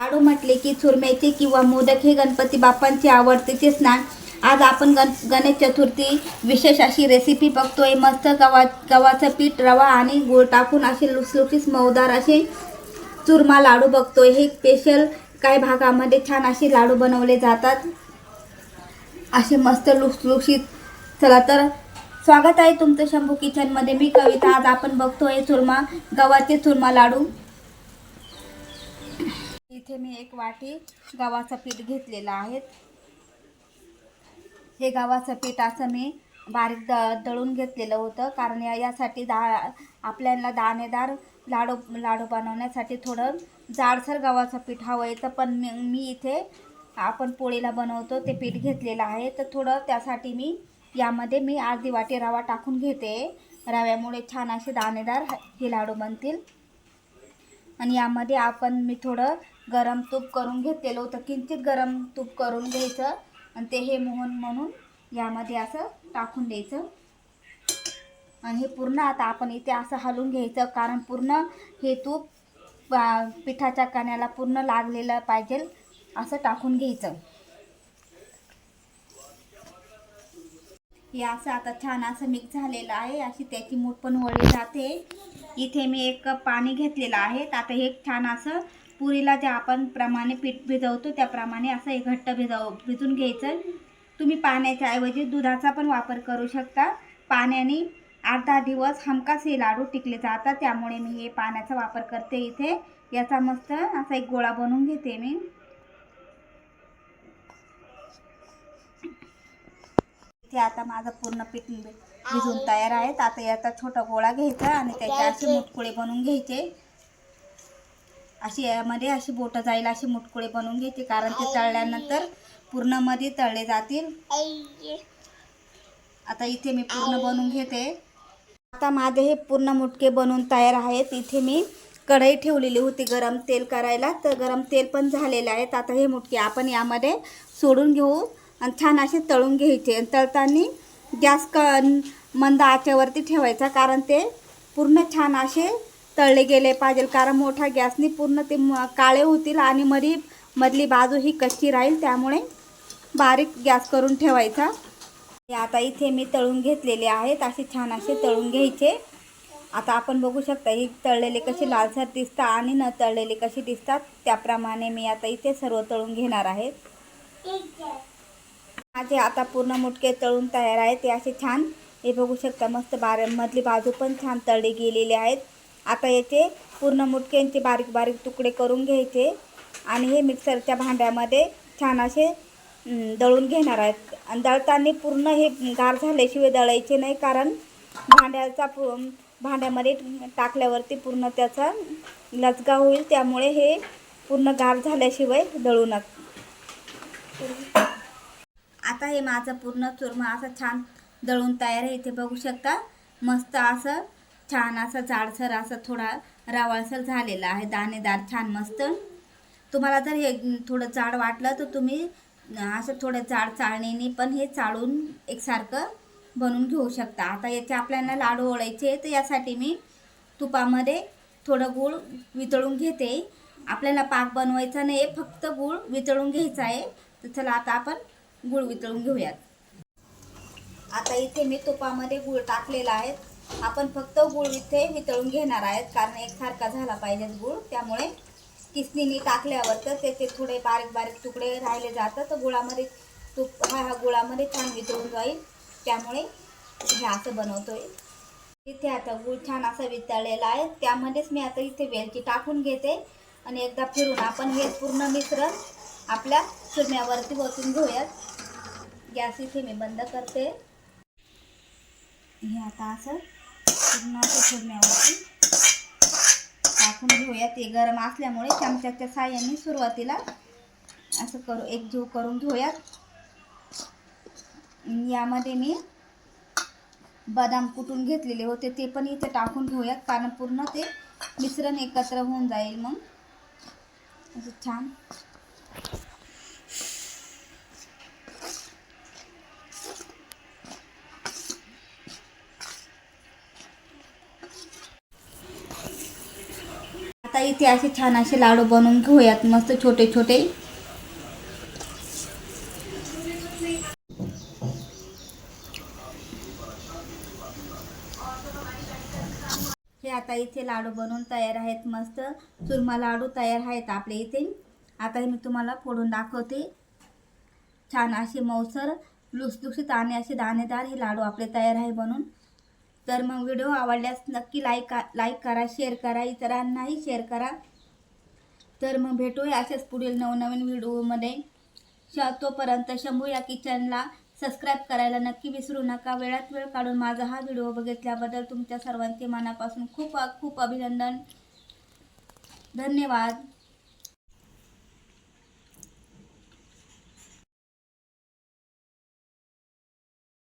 लाडू म्हटले की चुरम्याचे किंवा मोदक हे गणपती बाप्पांचे आवडतेचे स्नान. आज आपण गण गणेश चतुर्थी विशेष अशी रेसिपी बघतोय. मस्त गवा गव्हाचं पीठ रवा आणि गुळ टाकून असे लुसलुसीत मऊदार असे चुरमा लाडू बघतोय. हे स्पेशल काही भागामध्ये छान असे लाडू बनवले जातात. असे मस्त लुसलुसीत चला तर स्वागत आहे तुमचं शंभू किचनमध्ये. मी कविता. आज आपण बघतोय चुरमा गव्हाचे चुरमा लाडू. इथे मी एक वाटी गव्हाचं पीठ घेतलेलं आहे. हे गव्हाचं पीठ असं मी बारीक द दळून घेतलेलं होतं. कारण या यासाठी दा आपल्याला दाणेदार लाडू लाडू बनवण्यासाठी थोडं जाडसर गव्हाचं पीठ हवं येतं पण मी मी इथे आपण पोळीला बनवतो ते पीठ घेतलेलं आहे. तर थोडं त्यासाठी मी यामध्ये मी अर्धी वाटी रवा टाकून घेते. रव्यामुळे छान असे दाणेदार हे लाडू बनतील. आणि यामध्ये आपण मी थोडं गरम तूप करून घेतलेलं होतं. किंचित गरम तूप करून घ्यायचं आणि ते हे मोहन म्हणून यामध्ये असं टाकून द्यायचं. आणि हे पूर्ण आता आपण इथे असं हलवून घ्यायचं कारण पूर्ण हे तूप पिठाच्या कण्याला पूर्ण लागलेलं पाहिजे असं टाकून घ्यायचं. हे असं आता छान असं मिक्स झालेलं आहे. अशी त्याची मूठ पण वळली जाते. इथे मी एक कप पाणी घेतलेलं आहे. आता हे छान असं पुरीला जे आपण प्रमाणे पीठ भिजवतो त्याप्रमाणे असं हे घट्ट भिजव भिजून घ्यायचं. तुम्ही पाण्याच्या ऐवजी दुधाचा पण वापर करू शकता. पाण्याने अर्धा दिवस हमखास हे लाडू टिकले जातात. त्यामुळे मी हे पाण्याचा वापर करते इथे. याचा मस्त असा एक गोळा बनवून घेते मी. इथे आता माझं पूर्ण पीठ भिजून तयार आहे. आता याचा छोटा गोळा घ्यायचा आणि त्याचे असे मुटकुळे बनवून घ्यायचे. अशी यामध्ये अशी बोटं जाईल असे मुटकुळे बनवून घ्यायचे कारण ते तळल्यानंतर पूर्णमध्ये तळले जातील. आता इथे मी पूर्ण बनवून घेते. आता माझे हे पूर्ण मुटके बनवून तयार आहेत. इथे मी कढई ठेवलेली होती गरम तेल करायला. तर गरम तेल पण झालेलं आहे. तर आता हे मुटके आपण यामध्ये सोडून घेऊ आणि छान असे तळून घ्यायचे. आणि तळताना गॅस क मंद आचेवरती ठेवायचा कारण ते पूर्ण छान असे तळले गेले पाहिजे. कारण मोठा गॅसनी पूर्ण ते म- काळे होतील आणि मरी मधली बाजू ही कच्ची राहील. त्यामुळे बारीक गॅस करून ठेवायचा. आता इथे मी तळून घेतलेले आहेत. असे छान असे तळून घ्यायचे. आता आपण बघू शकता ही तळलेले कसे लालसर दिसतात आणि न तळलेले कसे दिसतात त्याप्रमाणे मी आता इथे सर्व तळून घेणार आहेत. माझे आता पूर्ण मुटके तळून तयार आहेत. ते असे छान हे बघू शकता मस्त बार मधली बाजू पण छान तळली गेलेले आहेत. आता याचे पूर्ण मुटक्यांचे बारीक बारीक तुकडे करून घ्यायचे. आणि हे मिक्सरच्या भांड्यामध्ये छान असे दळून घेणार आहेत. आणि दळताना पूर्ण हे गार झाल्याशिवाय दळायचे नाही कारण भांड्याचा पू भांड्यामध्ये टाकल्यावरती पूर्ण त्याचा लचगा होईल. त्यामुळे हे पूर्ण गार झाल्याशिवाय दळू नका आता हे माझं पूर्ण चुरमा असं छान दळून तयार आहे. इथे बघू शकता. मस्त असं छान असं जाडसर असं थोडा रवाळसर झालेला आहे. दाणेदार छान मस्त. तुम्हाला जर हे थोडं जाड वाटलं तर तुम्ही असं थोडं जाड चाळणीने पण हे चाळून एकसारखं बनवून घेऊ शकता. आता याचे आपल्याला लाडू ओळायचे तर यासाठी मी तुपामध्ये थोडं गूळ वितळून घेते. आपल्याला पाक बनवायचा नाही फक्त गूळ वितळून घ्यायचा आहे. तर चला आता आपण गूळ वितळून घेऊयात. आता इथे मी तुपामध्ये गूळ टाकलेला आहे. आपण फक्त गूळ इथे वितळून घेणार आहेत कारण एकसारखा झाला पाहिजे गूळ. त्यामुळे किसनीने टाकल्यावर तर त्याचे थोडे बारीक बारीक तुकडे राहिले जातात. तर गुळामध्ये तूप हा हा गुळामध्ये छान वितळून जाईल. त्यामुळे हे असं बनवतोय. इथे आता गूळ छान असा वितळलेला आहे. त्यामध्येच मी आता इथे वेलची टाकून घेते. आणि एकदा फिरून आपण हे पूर्ण मिश्रण आपल्या चुरण्यावरती बसून घेऊयात. गॅस इथे मी बंद करते. हे आता असं पूर्ण असं टाकून घेऊया. ते गरम असल्यामुळे चमच्याच्या साह्याने सुरुवातीला असं करू एकजीव करून घेऊयात. यामध्ये मी बदाम कुटून घेतलेले होते ते पण इथे टाकून घेऊयात. कारण पूर्ण ते मिश्रण एकत्र होऊन जाईल मग असं छान. आता इथे असे छान असे लाडू बनवून घेऊयात मस्त छोटे छोटे. हे आता इथे लाडू बनवून तयार आहेत मस्त चुरमा लाडू तयार आहेत आपल्या इथे. आता मी तुम्हाला फोडून दाखवते. छान असे मऊसर लुसलुसीत आणि असे दाणेदार हे लाडू आपले तयार आहे बनून तर मग व्हिडिओ आवडल्यास नक्की लाईक लाईक करा शेअर करा इतरांनाही शेअर करा. तर मग भेटूया असेच पुढील नवनवीन व्हिडिओमध्ये. श तोपर्यंत शंभू या किचनला सबस्क्राईब करायला नक्की विसरू नका. वेळात वेळ काढून माझा हा व्हिडिओ बघितल्याबद्दल तुमच्या सर्वांचे मनापासून खूप खूप अभिनंदन. धन्यवाद.